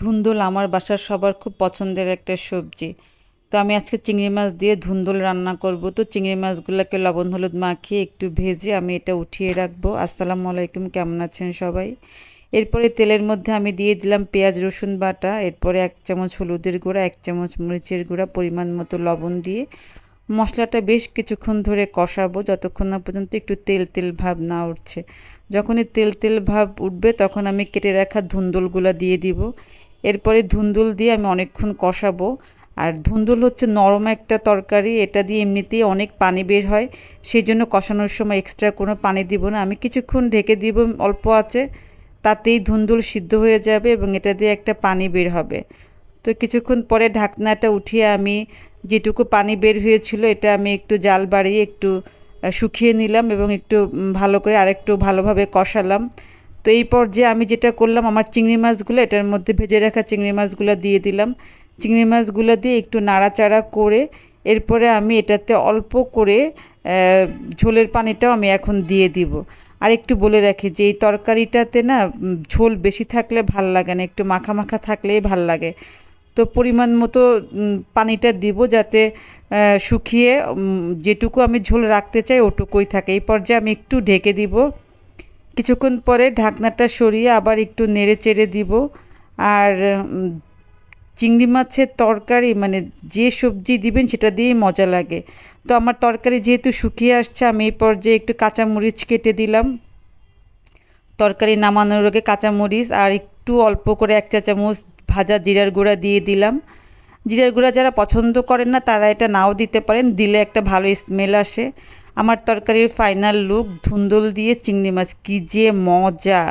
ধুন্দুল আমার বাসার সবার খুব পছন্দের একটা সবজি। তো আমি আজকে চিংড়ি মাছ দিয়ে ধুন্দুল রান্না করব। তো চিংড়ি মাছগুলোকে লবণ হলুদ মাখিয়ে একটু ভেজে আমি এটা উঠিয়ে রাখব। আসসালামু আলাইকুম, কেমন আছেন সবাই? এরপরে তেলের মধ্যে আমি দিয়ে দিলাম পেঁয়াজ, রসুন বাটা। এরপরে এক চামচ হলুদের গুঁড়া, এক চামচ মরিচের গুঁড়া, পরিমাণ মতো লবণ দিয়ে মশলাটা বেশ কিছুক্ষণ ধরে কষাবো। যতক্ষণ না পর্যন্ত একটু তেল তেল ভাব না উঠছে। যখনই তেল তেল ভাব উঠবে তখন আমি কেটে রাখা ধুন্দুলগুলো দিয়ে দিব। এরপরে ধুন্দুল দিয়ে আমি অনেকক্ষণ কষাবো। আর ধুন্দুল হচ্ছে নরম একটা তরকারি, এটা দিয়ে এমনিতেই অনেক পানি বের হয়। সেই জন্য কষানোর সময় এক্সট্রা কোনো পানি দিব না। আমি কিছুক্ষণ ঢেকে দিব, অল্প আছে, তাতেই ধুন্দুল সিদ্ধ হয়ে যাবে এবং এটা দিয়ে একটা পানি বের হবে। তো কিছুক্ষণ পরে ঢাকনাটা উঠিয়ে আমি যেটুকু পানি বের হয়েছিল, এটা আমি একটু জাল বাড়িয়ে একটু শুকিয়ে নিলাম এবং একটু ভালো করে আরেকটু ভালোভাবে কষালাম। তো এই পর্যায়ে আমি যেটা করলাম, আমার চিংড়ি মাছগুলো, এটার মধ্যে ভেজে রাখা চিংড়ি মাছগুলো দিয়ে দিলাম। চিংড়ি মাছগুলো দিয়ে একটু নাড়াচাড়া করে এরপরে আমি এটাতে অল্প করে ঝোলের পানিটাও আমি এখন দিয়ে দিব। আর একটু বলে রাখি যে, এই তরকারিটাতে না ঝোল বেশি থাকলে ভালো লাগে না, একটু মাখা মাখা থাকলেই ভালো লাগে। তো পরিমাণ মতো পানিটা দিব যাতে শুকিয়ে যেটুকু আমি ঝোল রাখতে চাই ওটুকুই থাকে। এই পর্যায়ে আমি একটু ঢেকে দিব। কিছুক্ষণ পরে ঢাকনাটা সরিয়ে আবার একটু নেড়ে চেড়ে দিব। আর চিংড়ি মাছের তরকারি মানে যে সবজি দিবেন সেটা দিয়েই মজা লাগে। তো আমার তরকারি যেহেতু শুকিয়ে আসছে, আমি এই পর্যায়ে একটু কাঁচামরিচ কেটে দিলাম। তরকারি নামানোর আগে কাঁচামরিচ আর একটু অল্প করে এক চা চামচ ভাজা জিরার গুঁড়া দিয়ে দিলাম। জিরার গুঁড়া যারা পছন্দ করেন না, তারা এটা নাও দিতে পারেন, দিলে একটা ভালো স্মেল আসে। আমার তরকারির ফাইনাল লুক ধুন্দুল দিয়ে চিংড়ি মাছ কী যে মজা।